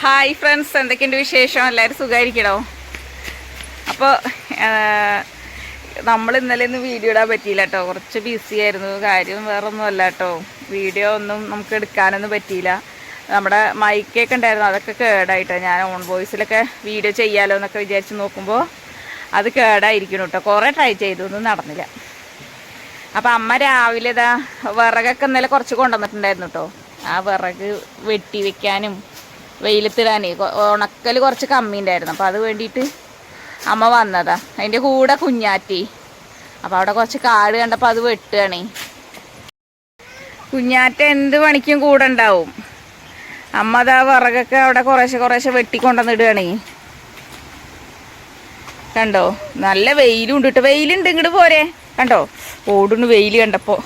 Hi friends എന്തൊക്കെയുണ്ട് വിശേഷം? എല്ലാവരും സുഖമായിരിക്കണോ അപ്പോൾ നമ്മൾ ഇന്നലെ ഒന്നും വീഡിയോ ഇടാൻ പറ്റിയില്ല കേട്ടോ കുറച്ച് ബിസി ആയിരുന്നു. കാര്യം വേറെ ഒന്നും അല്ല കേട്ടോ വീഡിയോ ഒന്നും നമുക്ക് എടുക്കാനൊന്നും പറ്റിയില്ല. നമ്മുടെ മൈക്കൊക്കെ ഉണ്ടായിരുന്നു. അതൊക്കെ കേടായിട്ടോ. ഞാൻ ഓൺ വോയിസിലൊക്കെ വീഡിയോ ചെയ്യാലോ എന്നൊക്കെ വിചാരിച്ച് നോക്കുമ്പോൾ അത് കേടായിരിക്കണം കേട്ടോ കുറേ ട്രൈ ചെയ്തു. ഒന്നും നടന്നില്ല. അപ്പോൾ അമ്മ രാവിലെ ഇതാ വിറകൊക്കെ ഇന്നലെ കുറച്ച് കൊണ്ടുവന്നിട്ടുണ്ടായിരുന്നു കേട്ടോ ആ വിറക് വെട്ടി വെക്കാനും വെയിലത്തിടാനേ. ഉണക്കൽ കുറച്ച് കമ്മി ഉണ്ടായിരുന്നു അപ്പം അത് വേണ്ടിയിട്ട് അമ്മ വന്നതാ. അതിന്റെ കൂടെ കുഞ്ഞാറ്റി. അപ്പോൾ അവിടെ കുറച്ച് കാട് കണ്ടപ്പോൾ അത് വെട്ടുകയാണേ. കുഞ്ഞാറ്റ എന്ത് പണിക്കും കൂടെ ഉണ്ടാവും? അമ്മ അതാ വിറകൊക്കെ അവിടെ കുറേശ്ശെ കുറേശ്ശെ വെട്ടിക്കൊണ്ടുവന്നിടുകയാണേ. കണ്ടോ? നല്ല വെയിലും ഉണ്ട് കേട്ടോ വെയിലുണ്ട്. ഇങ്ങോട്ട് പോരെ. കണ്ടോ? ഓടുന്നു വെയിൽ കണ്ടപ്പോ.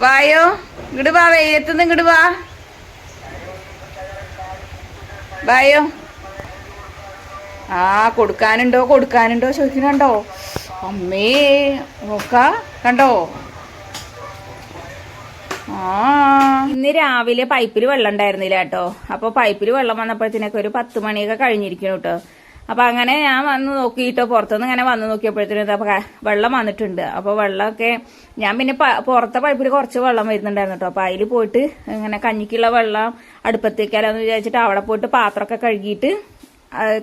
വായോ? ഇങ്ങോട്ട് വാ. വെയിലത്തുനിന്ന് ഇങ്ങോട്ട് വാ. വായോ ആ കൊടുക്കാനുണ്ടോ കൊടുക്കാനുണ്ടോ ചോദിക്കുന്നുണ്ടോ അമ്മേ നോക്ക കണ്ടോ? ആ. ഇന്ന് രാവിലെ പൈപ്പിൽ വെള്ളം ഉണ്ടായിരുന്നില്ല കേട്ടോ. അപ്പൊ പൈപ്പിൽ വെള്ളം വന്നപ്പോഴത്തേനൊക്കെ ഒരു പത്ത് മണിയൊക്കെ കഴിഞ്ഞിരിക്കണു കേട്ടോ. അപ്പൊ അങ്ങനെ ഞാൻ വന്ന് നോക്കിയിട്ട് പുറത്തുനിന്ന് ഇങ്ങനെ വന്ന് നോക്കിയപ്പോഴത്തേനും അപ്പൊ വെള്ളം വന്നിട്ടുണ്ട്. അപ്പൊ വെള്ളമൊക്കെ ഞാൻ പിന്നെ പുറത്തെ പൈപ്പിൽ കുറച്ച് വെള്ളം വരുന്നുണ്ടായിരുന്നു കേട്ടോ. അപ്പൊ അതിൽ പോയിട്ട് ഇങ്ങനെ കഞ്ഞിക്കുള്ള വെള്ളം അടുപ്പത്തേക്കാലെന്ന് വിചാരിച്ചിട്ട് അവിടെ പോയിട്ട് പാത്രമൊക്കെ കഴുകിയിട്ട്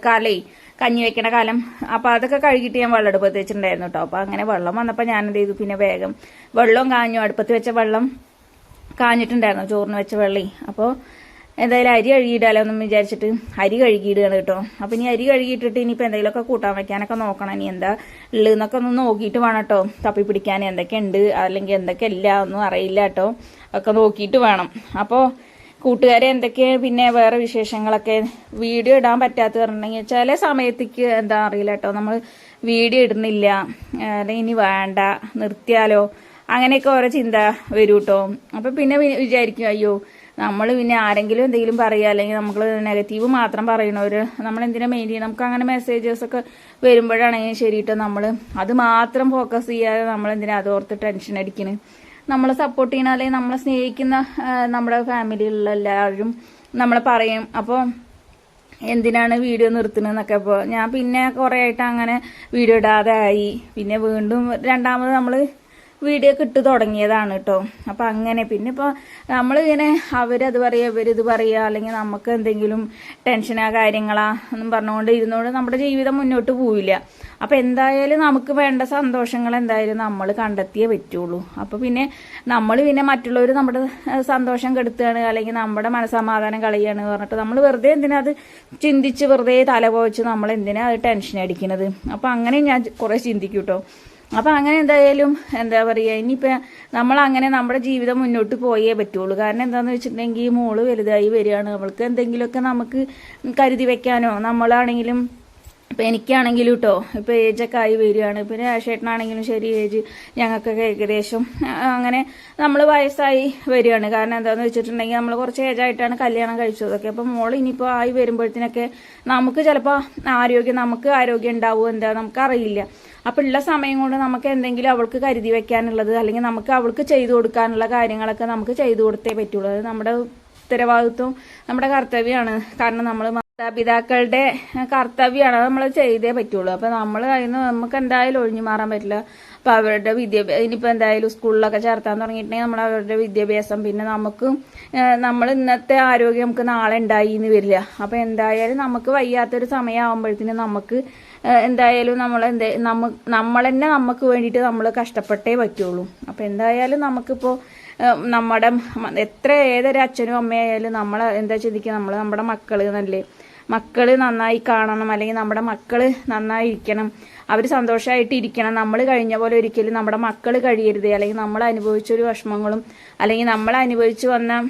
കാലേ കഞ്ഞി വെക്കണ കാലം. അപ്പൊ അതൊക്കെ കഴുകിയിട്ട് ഞാൻ വെള്ളം അടുപ്പത്ത് വെച്ചിട്ടുണ്ടായിരുന്നു കേട്ടോ. അപ്പൊ അങ്ങനെ വെള്ളം വന്നപ്പോ ഞാൻ എന്ത് ചെയ്തു? പിന്നെ വേഗം വെള്ളവും കാഞ്ഞു അടുപ്പത്ത് വെച്ച വെള്ളം കാഞ്ഞിട്ടുണ്ടായിരുന്നു ചോറിന് വെച്ച വെള്ളി. അപ്പോൾ എന്തായാലും അരി കഴുകിയിടാലോ എന്നും വിചാരിച്ചിട്ട് അരി കഴുകിയിടുകയാണ് കേട്ടോ. അപ്പം ഇനി അരി കഴുകിയിട്ടിട്ട് ഇനിയിപ്പോൾ എന്തെങ്കിലുമൊക്കെ കൂട്ടാൻ വയ്ക്കാനൊക്കെ നോക്കണം. ഇനി എന്താ ഉള്ളതെന്നൊക്കെ ഒന്ന് നോക്കിയിട്ട് വേണം കേട്ടോ. തപ്പി പിടിക്കാൻ എന്തൊക്കെയുണ്ട്? അല്ലെങ്കിൽ എന്തൊക്കെ ഇല്ല? ഒന്നും അറിയില്ല കേട്ടോ. ഒക്കെ നോക്കിയിട്ട് വേണം. അപ്പോൾ കൂട്ടുകാരെ എന്തൊക്കെ? പിന്നെ വേറെ വിശേഷങ്ങളൊക്കെ? വീഡിയോ ഇടാൻ പറ്റാത്ത പറഞ്ഞിട്ടുണ്ടെങ്കിൽ ചില സമയത്തേക്ക് എന്താ അറിയില്ല കേട്ടോ. നമ്മൾ വീഡിയോ ഇടുന്നില്ല. അല്ലെങ്കിൽ ഇനി വേണ്ട. നിർത്തിയാലോ? അങ്ങനെയൊക്കെ ഓരോ ചിന്ത വരൂട്ടോ അപ്പം പിന്നെ വിചാരിക്കും അയ്യോ നമ്മൾ പിന്നെ ആരെങ്കിലും എന്തെങ്കിലും പറയുക അല്ലെങ്കിൽ നമ്മൾ നെഗറ്റീവ് മാത്രം പറയണവർ നമ്മൾ എന്തിനാ മെയിൻ ചെയ്യണം നമുക്ക് അങ്ങനെ മെസ്സേജസ് ഒക്കെ വരുമ്പോഴാണെങ്കിൽ ശരിയിട്ട് നമ്മൾ അത് മാത്രം ഫോക്കസ് ചെയ്യാതെ നമ്മൾ എന്തിനാ അതോർത്ത് ടെൻഷൻ അടിക്കണ്? നമ്മളെ സപ്പോർട്ട് ചെയ്യണ അല്ലെങ്കിൽ നമ്മളെ സ്നേഹിക്കുന്ന നമ്മുടെ ഫാമിലിയിലുള്ള എല്ലാവരും നമ്മളെ പറയും. അപ്പോൾ എന്തിനാണ് വീഡിയോ നിർത്തുന്നതെന്നൊക്കെ ഇപ്പോൾ ഞാൻ പിന്നെ കുറേ ആയിട്ട് അങ്ങനെ വീഡിയോ ഇടാതെ ആയി. പിന്നെ വീണ്ടും രണ്ടാമത് നമ്മൾ വീഡിയോ കിട്ടു തുടങ്ങിയതാണ് കേട്ടോ അപ്പം അങ്ങനെ പിന്നെ ഇപ്പോൾ നമ്മളിങ്ങനെ അവരത് പറയുക ഇവരിത് പറയുക അല്ലെങ്കിൽ നമുക്ക് എന്തെങ്കിലും ടെൻഷനാ കാര്യങ്ങളാ എന്നും പറഞ്ഞുകൊണ്ട് ഇരുന്നുകൊണ്ട് നമ്മുടെ ജീവിതം മുന്നോട്ട് പോവില്ല. അപ്പം എന്തായാലും നമുക്ക് വേണ്ട സന്തോഷങ്ങൾ എന്തായാലും നമ്മൾ കണ്ടെത്തിയേ പറ്റുള്ളൂ. അപ്പോൾ പിന്നെ നമ്മൾ പിന്നെ മറ്റുള്ളവർ നമ്മുടെ സന്തോഷം കെടുത്തുകയാണ് അല്ലെങ്കിൽ നമ്മുടെ മനസമാധാനം കളയുകയാണ് പറഞ്ഞിട്ട് നമ്മൾ വെറുതെ എന്തിനാ അത് ചിന്തിച്ച് വെറുതെ തല പോവച്ച് നമ്മൾ എന്തിനാ അത് ടെൻഷൻ അടിക്കുന്നത് അപ്പോൾ അങ്ങനെ ഞാൻ കുറേ ചിന്തിക്കും കേട്ടോ അപ്പം അങ്ങനെ എന്തായാലും എന്താ പറയുക ഇനിയിപ്പോൾ നമ്മൾ അങ്ങനെ നമ്മുടെ ജീവിതം മുന്നോട്ട് പോയേ പറ്റുള്ളൂ. കാരണം എന്താണെന്ന് വെച്ചിട്ടുണ്ടെങ്കിൽ മോൾ വലുതായി വരികയാണ്. അവൾക്ക് എന്തെങ്കിലുമൊക്കെ നമുക്ക് കരുതി വെക്കാനോ നമ്മളാണെങ്കിലും ഇപ്പം എനിക്കാണെങ്കിലും കേട്ടോ ഇപ്പോൾ ഏജൊക്കെ ആയി വരികയാണ്. പിന്നെ ചേട്ടനാണെങ്കിലും ശരി ഏജ് ഞങ്ങൾക്കൊക്കെ ഏകദേശം അങ്ങനെ നമ്മൾ വയസ്സായി വരികയാണ്. കാരണം എന്താണെന്ന് വെച്ചിട്ടുണ്ടെങ്കിൽ നമ്മൾ കുറച്ച് ഏജായിട്ടാണ് കല്യാണം കഴിച്ചതൊക്കെ. അപ്പം മോൾ ഇനിയിപ്പോൾ ആയി വരുമ്പോഴത്തേനൊക്കെ നമുക്ക് ചിലപ്പോൾ ആരോഗ്യം നമുക്ക് ആരോഗ്യം ഉണ്ടാവുമോ എന്താ നമുക്കറിയില്ല. അപ്പം ഉള്ള സമയം കൊണ്ട് നമുക്ക് എന്തെങ്കിലും അവൾക്ക് കരുതി വെക്കാനുള്ളത് അല്ലെങ്കിൽ നമുക്ക് അവൾക്ക് ചെയ്തു കൊടുക്കാനുള്ള കാര്യങ്ങളൊക്കെ നമുക്ക് ചെയ്തു കൊടുത്തേ പറ്റുള്ളൂ. അത് നമ്മുടെ ഉത്തരവാദിത്വം നമ്മുടെ കർത്തവ്യമാണ്. കാരണം നമ്മൾ മാതാപിതാക്കളുടെ കർത്തവ്യമാണ് നമ്മൾ ചെയ്തേ പറ്റുള്ളൂ. അപ്പോൾ നമ്മൾ അതിന് നമുക്ക് എന്തായാലും ഒഴിഞ്ഞു മാറാൻ പറ്റില്ല. അപ്പോൾ അവരുടെ വിദ്യാഭ്യാസം ഇനിയിപ്പോൾ എന്തായാലും സ്കൂളിലൊക്കെ ചേർത്താൻ തുടങ്ങിയിട്ടുണ്ടെങ്കിൽ നമ്മൾ അവരുടെ വിദ്യാഭ്യാസം പിന്നെ നമുക്ക് നമ്മൾ ഇന്നത്തെ ആരോഗ്യം നമുക്ക് നാളെ ഉണ്ടായി എന്ന് വരില്ല. അപ്പൊ എന്തായാലും നമുക്ക് വയ്യാത്തൊരു സമയമാകുമ്പോഴത്തേനും നമുക്ക് എന്തായാലും നമ്മൾ എന്താ നമ്മ നമ്മൾ തന്നെ നമുക്ക് വേണ്ടിയിട്ട് നമ്മൾ കഷ്ടപ്പെട്ടേ പറ്റുള്ളൂ. അപ്പോൾ എന്തായാലും നമുക്കിപ്പോൾ ഏഹ് നമ്മുടെ എത്ര ഏതൊരു അച്ഛനും അമ്മയായാലും നമ്മൾ എന്താ ചിന്തിക്കുക നമ്മൾ നമ്മുടെ മക്കൾ എന്നല്ലേ മക്കൾ നന്നായി കാണണം അല്ലെങ്കിൽ നമ്മുടെ മക്കൾ നന്നായി ഇരിക്കണം അവർ സന്തോഷമായിട്ട് ഇരിക്കണം. നമ്മൾ കഴിഞ്ഞ പോലെ ഒരിക്കലും നമ്മുടെ മക്കൾ കഴിയരുത്. അല്ലെങ്കിൽ നമ്മൾ അനുഭവിച്ചൊരു വിഷമങ്ങളും അല്ലെങ്കിൽ നമ്മൾ അനുഭവിച്ചു വന്ന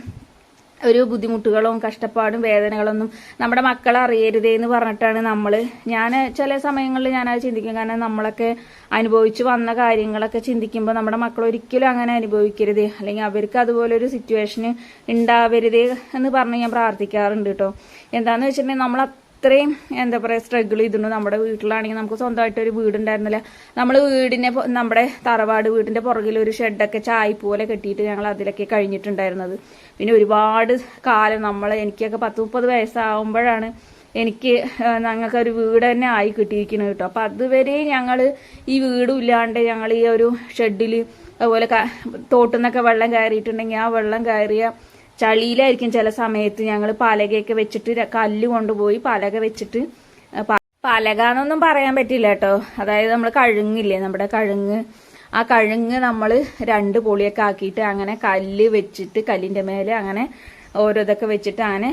ഒരു ബുദ്ധിമുട്ടുകളും കഷ്ടപ്പാടും വേദനകളൊന്നും നമ്മുടെ മക്കൾ അറിയരുതേ എന്ന് പറഞ്ഞിട്ടാണ് നമ്മൾ ഞാൻ ചില സമയങ്ങളിൽ ഞാനത് ചിന്തിക്കും. കാരണം നമ്മളൊക്കെ അനുഭവിച്ചു വന്ന കാര്യങ്ങളൊക്കെ ചിന്തിക്കുമ്പോൾ നമ്മുടെ മക്കൾ ഒരിക്കലും അങ്ങനെ അനുഭവിക്കരുത്. അല്ലെങ്കിൽ അവർക്ക് അതുപോലൊരു സിറ്റുവേഷന് ഉണ്ടാവരുതേ എന്ന് പറഞ്ഞ് ഞാൻ പ്രാർത്ഥിക്കാറുണ്ട് കേട്ടോ. എന്താന്ന് വെച്ചിട്ടുണ്ടെങ്കിൽ നമ്മൾ അത്രയും എന്താ പറയുക സ്ട്രഗിൾ ചെയ്തിട്ടുണ്ട് നമ്മുടെ വീട്ടിലാണെങ്കിൽ നമുക്ക് സ്വന്തമായിട്ട് ഒരു വീടുണ്ടായിരുന്നില്ല. നമ്മൾ വീടിനെ നമ്മുടെ തറവാട് വീടിന്റെ പുറകിൽ ഒരു ഷെഡൊക്കെ ചായ് പോലെ കെട്ടിയിട്ട് ഞങ്ങൾ അതിലൊക്കെ കഴിഞ്ഞിട്ടുണ്ടായിരുന്നത്. പിന്നെ ഒരുപാട് കാലം നമ്മൾ എനിക്കൊക്കെ പത്ത് മുപ്പത് വയസ്സാവുമ്പോഴാണ് എനിക്ക് ഞങ്ങൾക്ക് ഒരു വീട് തന്നെ ആയി കിട്ടിയിരിക്കുന്നത് കേട്ടോ. അപ്പം അതുവരെ ഞങ്ങൾ ഈ വീടും ഇല്ലാണ്ട് ഞങ്ങൾ ഈ ഒരു ഷെഡിൽ അതുപോലെ തോട്ടിൽ നിന്നൊക്കെ വെള്ളം കയറിയിട്ടുണ്ടെങ്കിൽ ആ വെള്ളം കയറിയ ചളിയിലായിരിക്കും ചില സമയത്ത് ഞങ്ങൾ പലകയൊക്കെ വെച്ചിട്ട് കല്ല് കൊണ്ടുപോയി പലക വെച്ചിട്ട് പലക എന്നൊന്നും പറയാൻ പറ്റില്ല കേട്ടോ. അതായത് നമ്മൾ കഴുങ്ങില്ലേ നമ്മുടെ കഴുങ്ങ്. ആ കഴുങ്ങ് നമ്മൾ രണ്ട് പൊളിയൊക്കെ ആക്കിയിട്ട് അങ്ങനെ കല്ല് വെച്ചിട്ട് കല്ലിന്റെ മേലെ അങ്ങനെ ഓരോ ഇതൊക്കെ വെച്ചിട്ട് അങ്ങനെ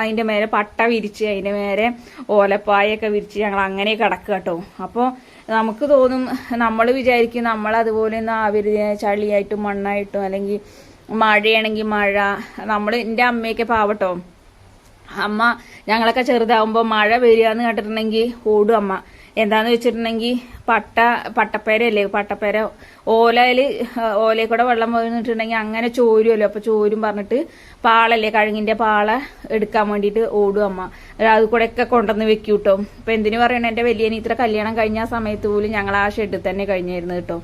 അതിന്റെ മേലെ പട്ട വിരിച്ച് അതിന്റെ മേലെ ഓലപ്പായൊക്കെ വിരിച്ച് ഞങ്ങൾ അങ്ങനെ കിടക്കുക കേട്ടോ. അപ്പോൾ നമുക്ക് തോന്നും നമ്മൾ വിചാരിക്കും നമ്മൾ അതുപോലെ ഒന്നും ആവരുത് ചളിയായിട്ടും മണ്ണായിട്ടും അല്ലെങ്കിൽ മഴയാണെങ്കിൽ മഴ. നമ്മൾ എന്റെ അമ്മയൊക്കെ പാവട്ടോ. അമ്മ ഞങ്ങളൊക്കെ ചെറുതാവുമ്പോൾ മഴ വരിക എന്ന് കേട്ടിട്ടുണ്ടെങ്കിൽ ഓടും അമ്മ. എന്താന്ന് വെച്ചിട്ടുണ്ടെങ്കിൽ പട്ട പട്ടപ്പേരല്ലേ പട്ടപ്പേര ഓലയിൽ ഓലയിൽ കൂടെ വെള്ളം വീണിട്ടുണ്ടെങ്കിൽ അങ്ങനെ ചോരുമല്ലോ അപ്പൊ ചോരും പറഞ്ഞിട്ട് പാളല്ലേ കഴുങ്ങിന്റെ പാള എടുക്കാൻ വേണ്ടിയിട്ട് ഓടും അമ്മ. അത് കൂടെയൊക്കെ കൊണ്ടുവന്ന് വെക്കും കേട്ടോ ഇപ്പൊ എന്തിനു പറയണേ? എന്റെ വലിയ ഇത്ര കല്യാണം കഴിഞ്ഞ സമയത്ത് പോലും ഞങ്ങൾ ആ ഷെഡിൽ തന്നെ കഴിഞ്ഞായിരുന്നു കേട്ടോ.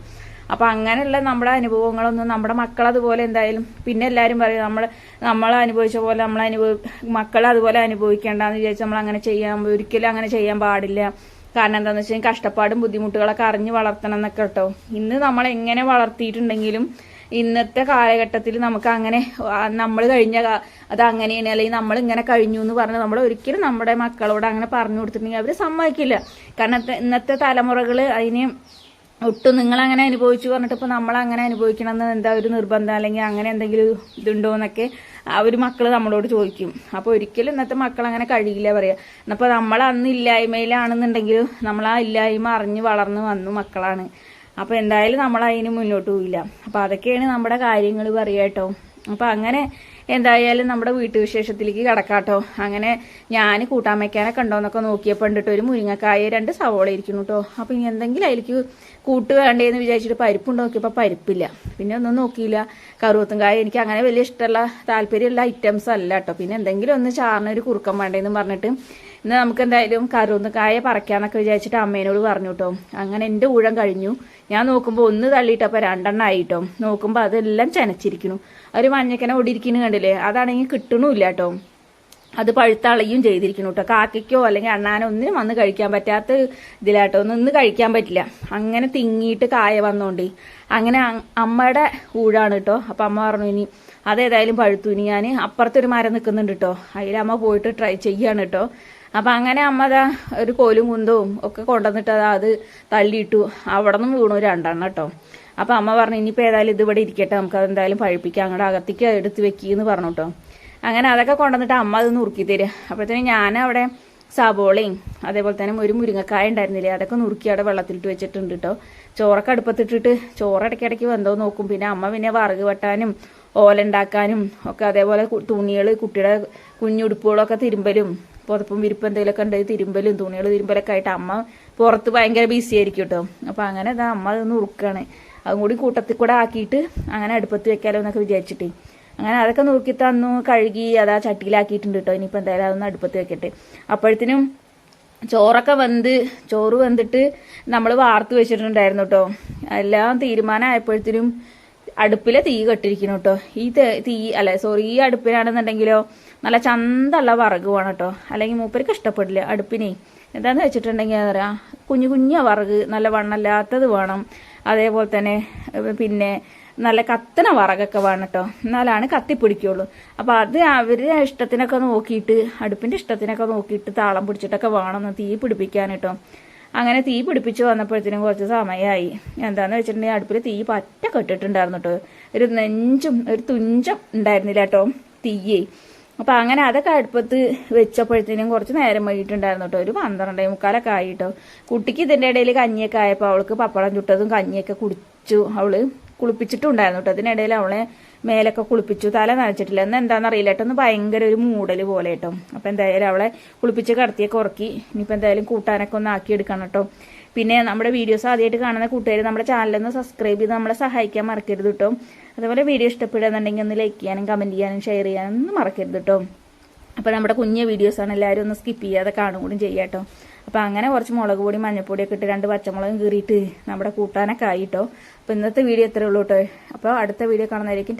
അപ്പൊ അങ്ങനെയുള്ള നമ്മുടെ അനുഭവങ്ങളൊന്നും നമ്മുടെ മക്കൾ അതുപോലെ എന്തായാലും പിന്നെ എല്ലാവരും പറയും നമ്മൾ നമ്മൾ അനുഭവിച്ച പോലെ നമ്മൾ അനുഭവ മക്കൾ അതുപോലെ അനുഭവിക്കേണ്ടെന്ന് വിചാരിച്ച് നമ്മൾ അങ്ങനെ ചെയ്യാൻ ഒരിക്കലും അങ്ങനെ ചെയ്യാൻ പാടില്ല. കാരണം എന്താന്ന് വെച്ചാൽ കഷ്ടപ്പാടും ബുദ്ധിമുട്ടുകളൊക്കെ അറിഞ്ഞ് വളർത്തണം എന്നൊക്കെ കേട്ടോ. ഇന്ന് നമ്മൾ എങ്ങനെ വളർത്തിയിട്ടുണ്ടെങ്കിലും ഇന്നത്തെ കാലഘട്ടത്തിൽ നമുക്ക് അങ്ങനെ നമ്മൾ കഴിഞ്ഞ അത് അങ്ങനെയാണ് അല്ലെങ്കിൽ നമ്മൾ ഇങ്ങനെ കഴിഞ്ഞു എന്ന് പറഞ്ഞ് നമ്മൾ ഒരിക്കലും നമ്മുടെ മക്കളോട് അങ്ങനെ പറഞ്ഞു കൊടുത്തിട്ടുണ്ടെങ്കിൽ അവർ സമ്മതിക്കില്ല. കാരണം ഇന്നത്തെ തലമുറകൾ അതിന് ഒട്ടും നിങ്ങൾ അങ്ങനെ അനുഭവിച്ചു പറഞ്ഞിട്ട് ഇപ്പം നമ്മൾ അങ്ങനെ അനുഭവിക്കണം എന്ന് എന്താ ഒരു നിർബന്ധം? അല്ലെങ്കിൽ അങ്ങനെ എന്തെങ്കിലും ഇതുണ്ടോ എന്നൊക്കെ അവർ മക്കൾ നമ്മളോട് ചോദിക്കും. അപ്പോൾ ഒരിക്കലും ഇന്നത്തെ മക്കൾ അങ്ങനെ കഴിയില്ല പറയാ. എന്നപ്പോൾ നമ്മൾ അന്ന് ഇല്ലായ്മയിലാണെന്നുണ്ടെങ്കിൽ നമ്മൾ ആ ഇല്ലായ്മ അറിഞ്ഞ് വളർന്നു വന്നു മക്കളാണ്. അപ്പോൾ എന്തായാലും നമ്മൾ അതിന് മുന്നോട്ട് പോയില്ല അപ്പോൾ അതൊക്കെയാണ് നമ്മുടെ കാര്യങ്ങൾ പറയുക കേട്ടോ. അപ്പോൾ അങ്ങനെ എന്തായാലും നമ്മുടെ വീട്ടുവിശേഷത്തിലേക്ക് കിടക്കാട്ടോ. അങ്ങനെ ഞാൻ കൂട്ടാൻ വെക്കാനൊക്കെ ഉണ്ടോന്നൊക്കെ നോക്കിയപ്പോൾ ഉണ്ടിട്ട് ഒരു മുരിങ്ങക്കായ രണ്ട് സവോള ഇരിക്കുന്നു കേട്ടോ അപ്പൊ ഇനി എന്തെങ്കിലും അതിലേക്ക് കൂട്ട് വേണ്ടേന്ന് വിചാരിച്ചിട്ട് പരിപ്പുണ്ട് നോക്കിയപ്പോൾ പരിപ്പില്ല. പിന്നെ ഒന്നും നോക്കിയില്ല. കറുവത്തും കായ എനിക്ക് അങ്ങനെ വലിയ ഇഷ്ടമുള്ള താല്പര്യമുള്ള ഐറ്റംസ് അല്ല കേട്ടോ പിന്നെ എന്തെങ്കിലും ഒന്ന് ചാറിന് ഒരു കുറുക്കം വേണ്ടേന്ന് പറഞ്ഞിട്ട് ഇന്ന് നമുക്ക് എന്തായാലും കറുന്ന് കായ പറിക്കാന്നൊക്കെ വിചാരിച്ചിട്ട് അമ്മേനോട് പറഞ്ഞു കേട്ടോ അങ്ങനെ എന്റെ ഊഴം കഴിഞ്ഞു. ഞാൻ നോക്കുമ്പോൾ ഒന്ന് തള്ളിയിട്ടപ്പോൾ രണ്ടെണ്ണം ആയിട്ടോ. നോക്കുമ്പോൾ അതെല്ലാം ചനച്ചിരിക്കുന്നു. ഒരു മഞ്ഞക്കനെ ഓടിയിരിക്കുന്നു കണ്ടില്ലേ? അതാണെങ്കിൽ കിട്ടണമില്ല കേട്ടോ അത് പഴുത്തളയും ചെയ്തിരിക്കുന്നു കേട്ടോ. കാക്കയ്ക്കോ അല്ലെങ്കിൽ അണ്ണാനോ ഒന്നിനും വന്ന് കഴിക്കാൻ പറ്റാത്ത ഇതിലാട്ടോ. നിന്ന് കഴിക്കാൻ പറ്റില്ല. അങ്ങനെ തിങ്ങിയിട്ട് കായ വന്നോണ്ടി. അങ്ങനെ അമ്മയുടെ ഊഴാണ് കേട്ടോ. അപ്പൊ അമ്മ പറഞ്ഞു ഇനി അതേതായാലും പഴുത്തു. ഇനി ഞാൻ അപ്പുറത്തൊരു മരം നിൽക്കുന്നുണ്ട് കേട്ടോ അതിലമ്മ പോയിട്ട് ട്രൈ ചെയ്യാണ് കേട്ടോ അപ്പം അങ്ങനെ അമ്മ അതാ ഒരു കോലും കുന്തവും ഒക്കെ കൊണ്ടുവന്നിട്ട് അതാ അത് തള്ളിയിട്ടു. അവിടെ നിന്നും വീണു രണ്ടെണ്ണം കേട്ടോ അപ്പം അമ്മ പറഞ്ഞു ഇനിയിപ്പോൾ ഏതായാലും ഇതിവിടെ ഇരിക്കട്ടെ. നമുക്ക് അതെന്തായാലും പഴിപ്പിക്കാം. അങ്ങോട്ട് അകത്തേക്ക് എടുത്ത് വെക്കിയെന്ന് പറഞ്ഞു കേട്ടോ അങ്ങനെ അതൊക്കെ കൊണ്ടുവന്നിട്ട് അമ്മ അത് നുറുക്കി തരിക അപ്പോഴത്തേനും ഞാൻ അവിടെ സബോളയും അതേപോലെ തന്നെ ഒരു മുരിങ്ങക്കായ ഉണ്ടായിരുന്നില്ലേ അതൊക്കെ നുറുക്കി അവിടെ വെള്ളത്തിലിട്ട് വെച്ചിട്ടുണ്ട് കേട്ടോ ചോറൊക്കെ അടുപ്പത്തിട്ടിട്ട് ചോറ് ഇടയ്ക്കിടയ്ക്ക് വെന്തോ നോക്കും. പിന്നെ അമ്മ പിന്നെ വറുക് വെട്ടാനും ഓലുണ്ടാക്കാനും ഒക്കെ അതേപോലെ തുണികൾ കുട്ടിയുടെ കുഞ്ഞുടുപ്പുകളൊക്കെ തിരുമ്പലും പുതപ്പും വിരിപ്പും എന്തെങ്കിലുമൊക്കെ ഉണ്ടെങ്കിൽ തിരുമ്പലും തുണികൾ തിരുമ്പലൊക്കെ ആയിട്ട് അമ്മ പുറത്ത് ഭയങ്കര ബിസി ആയിരിക്കും കേട്ടോ അപ്പം അങ്ങനെ ഇതാ അമ്മ അത് നുറുക്കാണ് അതും കൂടി കൂട്ടത്തിൽ കൂടെ ആക്കിയിട്ട് അങ്ങനെ അടുപ്പത്ത് വെക്കാലോ എന്നൊക്കെ വിചാരിച്ചിട്ടേ. അങ്ങനെ അതൊക്കെ നുറുക്കി തന്നു കഴുകി അതാ ചട്ടിയിലാക്കിയിട്ടുണ്ട് കേട്ടോ ഇനിയിപ്പോൾ എന്തായാലും അതൊന്ന് അടുപ്പത്ത് വെക്കട്ടെ. അപ്പോഴത്തേനും ചോറൊക്കെ വെന്ത് ചോറ് വെന്തിട്ട് നമ്മൾ വാർത്ത് വെച്ചിട്ടുണ്ടായിരുന്നു കേട്ടോ എല്ലാം തീരുമാനമായപ്പോഴത്തേനും അടുപ്പിലെ തീ കെട്ടിരിക്കണം കേട്ടോ ഈ തീ അല്ല സോറി ഈ അടുപ്പിലാണെന്നുണ്ടെങ്കിലോ നല്ല ചന്തള്ള വറക് വേണം കേട്ടോ അല്ലെങ്കിൽ മൂപ്പർക്ക് ഇഷ്ടപ്പെടില്ല അടുപ്പിനെ. എന്താന്ന് വെച്ചിട്ടുണ്ടെങ്കിൽ എന്താ പറയാ കുഞ്ഞു കുഞ്ഞ വറക് നല്ല വണ്ണല്ലാത്തത് വേണം. അതേപോലെ തന്നെ പിന്നെ നല്ല കത്തണ വറകൊക്കെ വേണം കേട്ടോ എന്നാലാണ് കത്തിപ്പിടിക്കുള്ളൂ അപ്പൊ അത് അവരുടെ ഇഷ്ടത്തിനൊക്കെ നോക്കിയിട്ട് അടുപ്പിന്റെ ഇഷ്ടത്തിനൊക്കെ നോക്കിയിട്ട് താളം പിടിച്ചിട്ടൊക്കെ വേണം തീ പിടിപ്പിക്കാൻ കേട്ടോ അങ്ങനെ തീ പിടിപ്പിച്ച് വന്നപ്പോഴത്തേനും കുറച്ച് സമയമായി എന്താന്ന് വെച്ചിട്ടുണ്ടെങ്കിൽ അടുപ്പിൽ തീ പറ്റ കെട്ടിട്ടുണ്ടായിരുന്നു കേട്ടോ ഒരു നെഞ്ചും ഒരു തുഞ്ചും ഉണ്ടായിരുന്നില്ല കേട്ടോ തീയെ. അപ്പൊ അങ്ങനെ അതൊക്കെ അടുപ്പത്ത് വെച്ചപ്പോഴത്തേനും കുറച്ച് നേരം വൈകിട്ടുണ്ടായിരുന്നു കേട്ടോ ഒരു പന്ത്രണ്ടേ മുക്കാലൊക്കെ ആയി കേട്ടോ കുട്ടിക്ക് ഇതിന്റെ ഇടയിൽ കഞ്ഞിയൊക്കെ ആയപ്പോൾ അവൾക്ക് പപ്പടം ചുട്ടതും കഞ്ഞിയൊക്കെ കുടിച്ചു. അവൾ കുളിപ്പിച്ചിട്ടുണ്ടായിരുന്നു കേട്ടോ അതിനിടയിൽ അവളെ മേലൊക്കെ കുളിപ്പിച്ചു. തല നനച്ചിട്ടില്ല. എന്ന് എന്താണെന്ന് അറിയില്ല കേട്ടോ. ഒന്ന് ഭയങ്കര ഒരു മൂടൽ പോലെ കേട്ടോ. അപ്പൊ എന്തായാലും അവളെ കുളിപ്പിച്ച് കടത്തിയൊക്കെ ഉറക്കി ഇനിയിപ്പോ എന്തായാലും കൂട്ടാനൊക്കെ ഒന്ന് ആക്കി എടുക്കണം കേട്ടോ. പിന്നെ നമ്മുടെ വീഡിയോസ് ആദ്യമായിട്ട് കാണുന്ന കൂട്ടുകാർ നമ്മുടെ ചാനലൊന്ന് സബ്സ്ക്രൈബ് ചെയ്ത് നമ്മളെ സഹായിക്കാൻ മറക്കരുത് കേട്ടോ. അതുപോലെ വീഡിയോ ഇഷ്ടപ്പെടുകയെന്നുണ്ടെങ്കിൽ ഒന്ന് ലൈക്ക് ചെയ്യാനും കമന്റ് ചെയ്യാനും ഷെയർ ചെയ്യാനും ഒന്നും മറക്കരുത് കേട്ടോ. അപ്പോൾ നമ്മുടെ കുഞ്ഞ വീഡിയോസാണ് എല്ലാവരും ഒന്ന് സ്കിപ്പ് ചെയ്യാതെ കാണും കൂടി ചെയ്യാട്ടോ അപ്പോൾ അങ്ങനെ കുറച്ച് മുളക് പൊടി മഞ്ഞപ്പൊടിയൊക്കെ ഇട്ട് രണ്ട് പച്ചമുളകും കീറിയിട്ട് നമ്മുടെ കൂട്ടാനൊക്കെ ആയിട്ടോ അപ്പോൾ ഇന്നത്തെ വീഡിയോ ഇത്രേ ഉള്ളൂ കേട്ടോ. അപ്പോൾ അടുത്ത വീഡിയോ കാണുന്നതായിരിക്കും